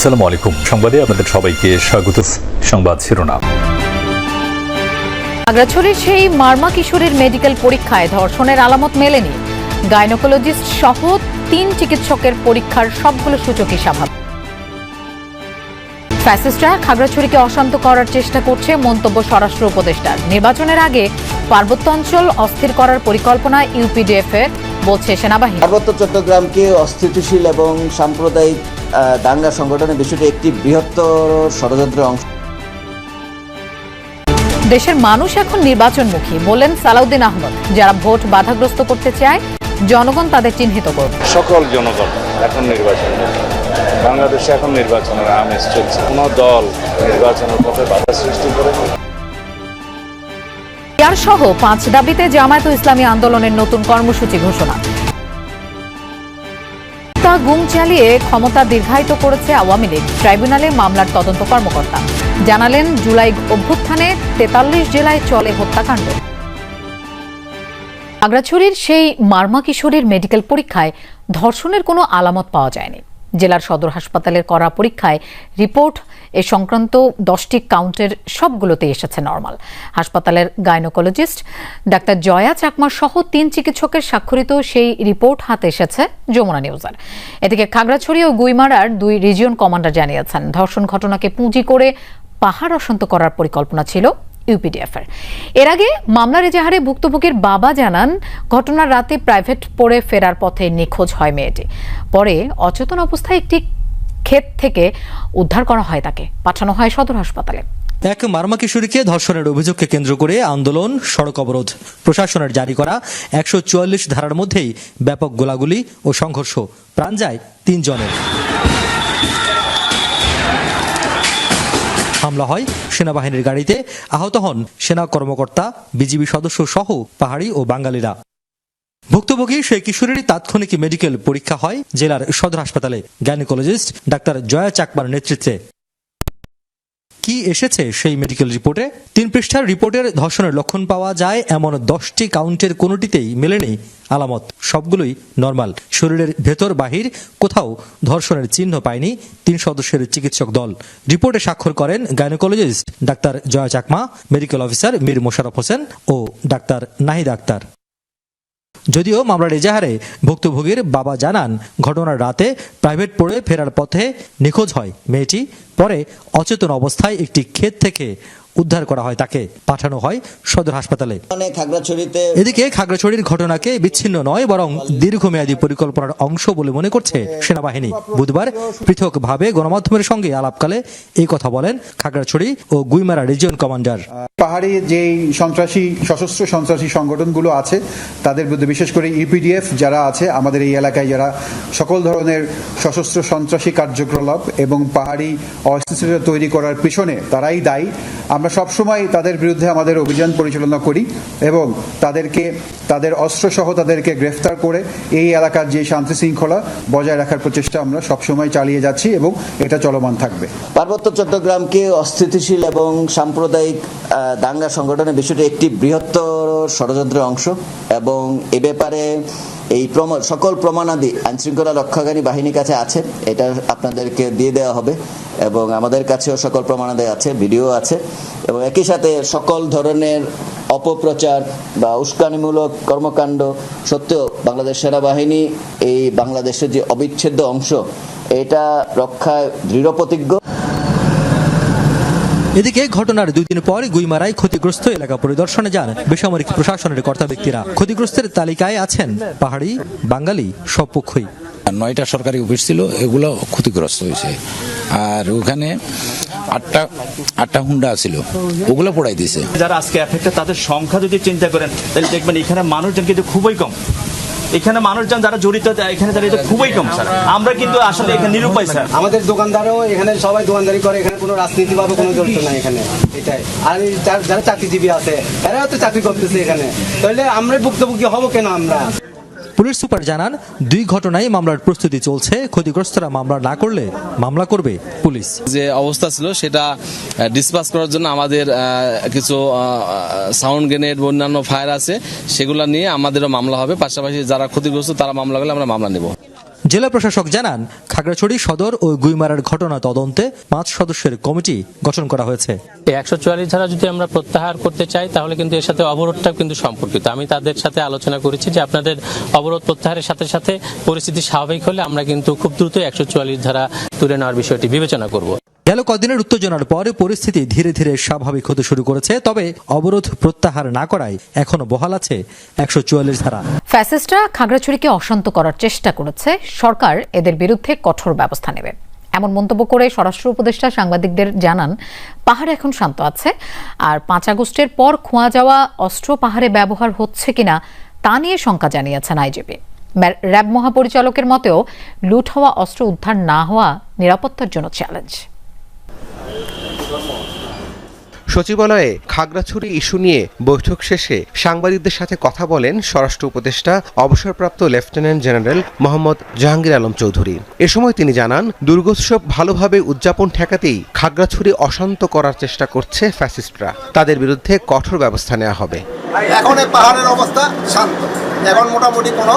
আসসালামু আলাইকুম। সংবাদে আপনাদের সবাইকে স্বাগত। সংবাদ শিরোনাম। আগ্রাছড়ির সেই মার্মা কিশোরের মেডিকেল পরীক্ষায় ধর্ষণের আলামত মেলেনি। গাইনোকোলজিস্ট সহ তিন চিকিৎসকের পরীক্ষার সবগুলো সূচকই স্বাভাবিক। ফ্যাসিস্টরা খাগড়াছড়িকে অশান্ত করার চেষ্টা করছে মন্তব্য স্বরাষ্ট্র উপদেষ্টার। নির্বাচনের আগে পার্বত্য অঞ্চল অস্থির করার পরিকল্পনা ইউপিডিএফ এর বলছে সেনাবাহিনী। পার্বত্য চট্টগ্রামকে অস্থিতিশীল এবং সাম্প্রদায়িক দাঙ্গা সংগঠনের বিষয়টি একটি বৃহত্তর ষড়যন্ত্রের অংশ। দেশের মানুষ এখন নির্বাচনমুখী বললেন সালাউদ্দিন আহমদ। যারা ভোট বাধাগ্রস্ত করতে চায় জনগণ তাদের চিহ্নিত করবে। সকল জনগণ এখন নির্বাচন বাংলাদেশে এখন নির্বাচনের আমেজ চলছে। কোনো দল নির্বাচনের পথে বাধা সৃষ্টি করে ইয়ার সহ পাঁচ দাবিতে জামায়াত ইসলামী আন্দোলনের নতুন কর্মসূচি ঘোষণা। তা গুম চালিয়ে ক্ষমতা দীর্ঘায়িত করেছে আওয়ামী লীগ। ট্রাইব্যুনালে মামলার তদন্ত কর্মকর্তা। জানালেন, জুলাই অভ্যুত্থানে তেতাল্লিশ জেলায় চলে হত্যাকাণ্ড। আগ্রাছড়ির সেই মার্মা কিশোরীর মেডিকেল পরীক্ষায় ধর্ষণের কোনো আলামত পাওয়া যায়নি। জেলার সদর হাসপাতালের করা পরীক্ষায় রিপোর্ট এ সংক্রান্ত দশটি কাউন্টের সবগুলোতে এসেছে নর্মাল। হাসপাতালের গাইনোকোলজিস্ট ডাক্তার জয়া চাকমা সহ তিন চিকিৎসকের স্বাক্ষরিত সেই রিপোর্ট হাতে এসেছে যমুনা নিউজের। এদিকে খাগড়াছড়ি ও গুইমারার দুই রিজিয়ন কমান্ডার জানিয়েছেন, ধর্ষণ ঘটনাকে পুঁজি করে পাহাড় অশান্ত করার পরিকল্পনা ছিল। ইউপিডিএফ এর। এর আগে মামলার এজাহারে ভুক্তভোগীর বাবা জানান, ঘটনার রাতে প্রাইভেট পড়ে ফেরার পথে নিখোঁজ হয় মেয়েটি। পরে অচেতন অবস্থায় একটি ক্ষেত থেকে উদ্ধার করা হয় তাকে। পাঠানো হয় সদর হাসপাতালে। এক মার্মা কিশোরীকে ধর্ষণের অভিযোগকে কেন্দ্র করে আন্দোলন, সড়ক অবরোধ। প্রশাসনের জারি করা একশো চুয়াল্লিশ ধারার মধ্যেই ব্যাপক গোলাগুলি ও সংঘর্ষ প্রাণ যায় তিনজনের। হামলা হয়, সেনাবাহিনীর গাড়িতে আহত হন সেনা কর্মকর্তা, বিজিবি সদস্য সহ পাহাড়ি ও বাঙালিরা। ভুক্তভোগী সেই কিশোরীর তাৎক্ষণিক মেডিকেল পরীক্ষা হয় জেলার সদর হাসপাতালে। গাইনিকোলজিস্ট ডাক্তার জয়া চাকমার নেতৃত্বে। কি এসেছে সেই মেডিকেল রিপোর্টে তিন পৃষ্ঠার রিপোর্টের ধর্ষণের লক্ষণ পাওয়া যায়, এমন দশটি কাউন্টের কোনোটিতেই মেলেনি আলামত সবগুলোই নর্মাল শরীরের ভেতর বাহির কোথাও ধর্ষণের চিহ্ন পায়নি তিন সদস্যের চিকিৎসক দল। রিপোর্টে স্বাক্ষর করেন gynaecologist doctor Joya Chakma medical officer Mir Mosharraf Hossain ও ডাক্তার নাহিদ আক্তার। যদিও মামলার এজাহারে ভুক্তভোগীর বাবা জানান, ঘটনার রাতে প্রাইভেট পড়ে ফেরার পথে নিখোঁজ হয়। মেয়েটি পরে অচেতন অবস্থায় একটি ক্ষেত থেকে উদ্ধার করা হয় তাকে পাঠানো হয় সদর হাসপাতালে। এদিকে খাগড়াছড়ির ঘটনাকে বিচ্ছিন্ন নয় বরং দীর্ঘমেয়াদী পরিকল্পনার অংশ বলে মনে করছে সেনাবাহিনী। বুধবার পৃথকভাবে গণমাধ্যমের সঙ্গে আলাপকালে এই কথা বলেন খাগড়াছড়ি ও গুইমারা রিজিয়ন কমান্ডার। পাহাড়ি যেই সন্ত্রাসী সশস্ত্র সন্ত্রাসী সংগঠনগুলো আছে তাদের বিরুদ্ধে বিশেষ করে ইপিডিএফ যারা আছে আমাদের এই এলাকায় যারা সকল ধরনের সশস্ত্র সন্ত্রাসী কার্যকলাপ এবং পাহাড়ি অস্থিতিশীলতা তৈরি করার পিছনে তারাই দায়ী। আমরা সবসময় তাদের বিরুদ্ধে আমাদের অভিযান পরিচালনা করি এবং তাদেরকে, তাদের অস্ত্রসহ তাদেরকে গ্রেফতার করে এই এলাকার যে শান্তি শৃঙ্খলা বজায় রাখার প্রচেষ্টা আমরা সবসময় চালিয়ে যাচ্ছি এবং এটা চলমান থাকবে। পার্বত্য চট্টগ্রামকে অস্থিতিশীল এবং সাম্প্রদায়িক দাঙ্গা সংগঠনের বিষয়টি একটি বৃহত্তর ষড়যন্ত্রের অংশ এবং এ ব্যাপারে এই প্রমাণ সকল প্রমাণাদি আইনশৃঙ্খলা রক্ষাকারী বাহিনীর কাছে আছে। এটা আপনাদেরকে দিয়ে দেওয়া হবে এবং আমাদের কাছেও সকল প্রমাণাদি আছে, ভিডিও আছে এবং একই সাথে সকল ধরনের অপপ্রচার বা উস্কানিমূলক কর্মকাণ্ড সত্ত্বেও বাংলাদেশ সেনাবাহিনী এই বাংলাদেশের যে অবিচ্ছেদ্য অংশ, এটা রক্ষায় দৃঢ় প্রতিজ্ঞ এদিকে ঘটনার দুই দিন পর গুইমারায় ক্ষতিগ্রস্ত এলাকা পরিদর্শনে যান বেসামরিক প্রশাসনের কর্তা ব্যক্তিরা। ক্ষতিগ্রস্তের তালিকায় আছেন পাহাড়ি বাঙালি সব পক্ষই। নয়টা সরকারি অফিস ছিল এগুলো ক্ষতিগ্রস্ত হয়েছে। আর ওখানে আটটা আটটা হুন্ডা ছিল ওগুলো পড়াই দিয়েছে। যারা আজকে এফেক্টেড তাদের সংখ্যা যদি চিন্তা করেন তাহলে দেখবেন এখানে মানুষজন কিন্তু খুবই কম। এখানে মানুষজন যারা জড়িত, এখানে জড়িত খুবই কম, স্যার। আমরা কিন্তু আসলে এখানে নিরুপায়, স্যার। আমাদের দোকানদারও এখানে, সবাই দোকানদারি করে, এখানে কোনো রাজনীতি রাজনীতিভাবে কোনো জড়িত নাই এখানে। এটাই। আর যারা চাকরিজীবী আছে, এরাও তো চাকরি করতেছে এখানে। তাহলে আমরা ভুক্তভোগী হব কেন আমরা? পুলিশ সুপার জানান, দুই ঘটনায় মামলার প্রস্তুতি চলছে। ক্ষতিগ্রস্তরা মামলা না করলে মামলা করবে পুলিশ। যে অবস্থা ছিল, সেটা ডিসপাস করার জন্য আমাদের কিছু সাউন্ড গ্রেনেড অন্যান্য ফায়ার আছে, সেগুলো নিয়ে আমাদেরও মামলা হবে। পাশাপাশি যারা ক্ষতিগ্রস্ত, তারা মামলা করলে আমরা মামলা নেব। জেলা প্রশাসক জানান, খাগড়াছড়ি সদর ও গুইমারার ঘটনা তদন্তে পাঁচ সদস্যের কমিটি গঠন করা হয়েছে। একশো চুয়াল্লিশ ধারা যদি আমরা প্রত্যাহার করতে চাই, তাহলে কিন্তু এর সাথে অবরোধটা কিন্তু সম্পর্কিত। আমি তাদের সাথে আলোচনা করেছি যে আপনাদের অবরোধ প্রত্যাহারের সাথে সাথে পরিস্থিতি স্বাভাবিক হলে আমরা কিন্তু খুব দ্রুত একশো চুয়াল্লিশ ধারা তুলে নেওয়ার বিষয়টি বিবেচনা করব। গেল কদিনের উত্তেজনার পরে পরিস্থিতি ধীরে ধীরে স্বাভাবিক হতে শুরু করেছে, তবে অবরোধ প্রত্যাহার না করায় এখনও বহাল আছে একশো চুয়াল্লিশ ধারা। ফ্যাসিস্টরা খাগড়াছড়িকে অশান্ত করার চেষ্টা করেছে, সরকার এদের বিরুদ্ধে কঠোর ব্যবস্থা নেবে। এমন মন্তব্য করে স্বরাষ্ট্র উপদেষ্টা সাংবাদিকদের জানান, পাহাড় এখন শান্ত আছে, আর পাঁচ আগস্টের পর খোয়া যাওয়া অস্ত্র পাহাড়ে ব্যবহার হচ্ছে কিনা তা নিয়ে শঙ্কা জানিয়েছেন আইজিপি। র্যাব মহাপরিচালকের মতেও লুট হওয়া অস্ত্র উদ্ধার না হওয়া নিরাপত্তার জন্য চ্যালেঞ্জ সচিবালয়ে খাগড়াছড়ি ইস্যু নিয়ে বৈঠক শেষে সাংবাদিকদের সাথে কথা বলেন স্বরাষ্ট্র উপদেষ্টা, অবসরপ্রাপ্ত লেফটেন্যান্ট জেনারেল মোহাম্মদ জাহাঙ্গীর আলম চৌধুরী। এ সময় তিনি জানান, দুর্গোৎসব ভালোভাবে উদযাপন ঠেকাতেই খাগড়াছড়ি অশান্ত করার চেষ্টা করছে ফ্যাসিস্টরা। তাদের বিরুদ্ধে কঠোর ব্যবস্থা নেওয়া হবে। এখন পাহাড়ের অবস্থা শান্ত। এখন মোটামুটি কোনো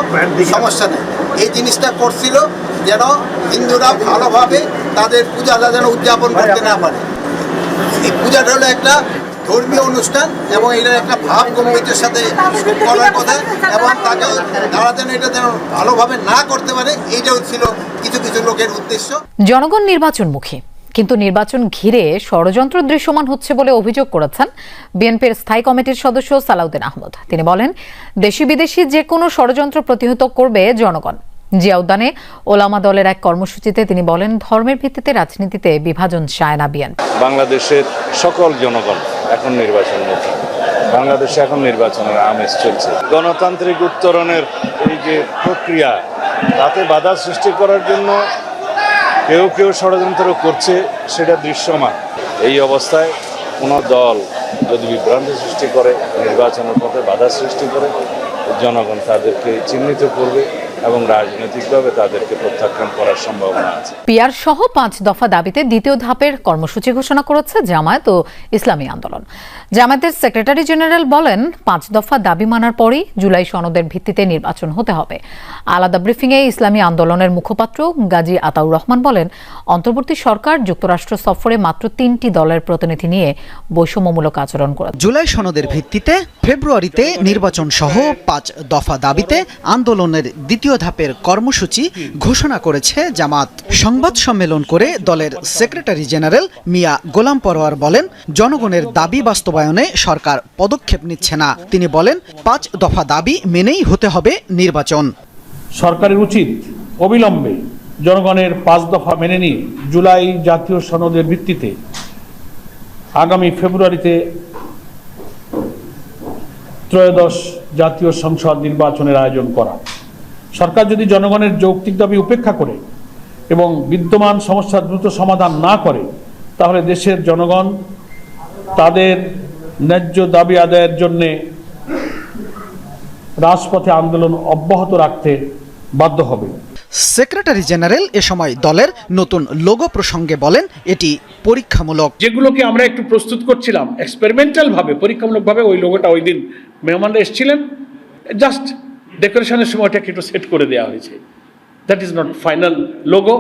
সমস্যা নেই। এই জিনিসটা করছিল যেন হিন্দুরা ভালোভাবে তাদের পূজাটা যেন উদযাপন করতে না পারে। এই পূজাটা হলো একটা ধর্মীয় অনুষ্ঠান এবং এটার একটা ভাব গম্ভীরের সাথে করার কথা এবং তাকে তারা যেন এটা যেন ভালোভাবে না করতে পারে, এইটাও ছিল কিছু কিছু লোকের উদ্দেশ্য। জনগণ নির্বাচনমুখী, কিন্তু নির্বাচন ঘিরে ষড়যন্ত্র দৃশ্যমান হচ্ছে বলে অভিযোগ করেছেন বিএনপির স্থায়ী কমিটির সদস্য সালাউদ্দিন আহমদ। তিনি বলেন দেশি বিদেশি যে কোনো ষড়যন্ত্র প্রতিহত করবে জনগণ। জিয়া উদ্যানে ওলামা দলের এক কর্মসূচিতে তিনি বলেন, ধর্মের ভিত্তিতে রাজনীতিতে বিভাজন চায় না বিএনপি বাংলাদেশের সকল জনগণ এখন নির্বাচন বাংলাদেশে এখন নির্বাচনের আমেজ চলছে। গণতান্ত্রিক উত্তরণের এই যে প্রক্রিয়া, তাতে বাধা সৃষ্টি করার জন্য কেউ কেউ ষড়যন্ত্র করছে, সেটা দৃশ্যমান। এই অবস্থায় কোনো দল যদি বিভ্রান্তি সৃষ্টি করে, নির্বাচনের পথে বাধা সৃষ্টি করে, জনগণ তাদেরকে চিহ্নিত করবে। এবং রাজনৈতিকভাবে তাদেরকে প্রত্যাখ্যান করার সম্ভাবনা আছে। পিয়ার সহ পাঁচ দফা দাবিতে দ্বিতীয় ধাপের কর্মসূচি ঘোষণা করেছে জামায়াত ও ইসলামী আন্দোলন। জামায়াতের সেক্রেটারি জেনারেল বলেন পাঁচ দফা দাবি মানার পরই জুলাই সনদের ভিত্তিতে নির্বাচন হতে হবে। আলাদা ব্রিফিংয়ে ইসলামী আন্দোলনের মুখপাত্র গাজী আতাউর রহমান বলেন অন্তর্বর্তী সরকার যুক্তরাষ্ট্র সফরে মাত্র তিনটি দলের প্রতিনিধি নিয়ে বৈষম্যমূলক আচরণ করেছে। জুলাই সনদের ভিত্তিতে ফেব্রুয়ারিতে নির্বাচন সহ পাঁচ দফা দাবিতে আন্দোলনের দ্বিতীয় ধাপের কর্মসূচি ঘোষণা করেছে জামাত। সংবাদ সম্মেলন করে দলের সেক্রেটারি জেনারেল মিয়া গোলাম পরোয়ার বলেন, জনগণের দাবি বাস্তবায়নে সরকার পদক্ষেপ নিচ্ছে না। তিনি বলেন, পাঁচ দফা দাবি মেনেই হতে হবে নির্বাচন। সরকারের উচিত অবিলম্বে জনগণের পাঁচ দফা মেনে নিয়ে জুলাই জাতীয় সনদের ভিত্তিতে আগামী ফেব্রুয়ারিতে ত্রয়োদশ জাতীয় সংসদ নির্বাচনের আয়োজন করা। সরকার যদি জনগণের যৌক্তিক দাবি উপেক্ষা করে এবং বিদ্যমান সমস্যার দ্রুত সমাধান না করে তাহলে দেশের জনগণ তাদের ন্যায্য দাবি আদায়ের জন্যে রাজপথে আন্দোলন অব্যাহত রাখতে বাধ্য হবে। সেক্রেটারি জেনারেল এ সময় দলের নতুন লোগো প্রসঙ্গে বলেন এটি পরীক্ষামূলক। যেগুলোকে আমরা একটু প্রস্তুত করছিলাম এক্সপেরিমেন্টাল ভাবে পরীক্ষামূলকভাবে ওই লোগোটা ওই দিন মেহমানরা এসেছিলেন। জাস্ট ডেকোরেশনের সময়টাকে একটু সেট করে দেওয়া হয়েছে। That is not final logo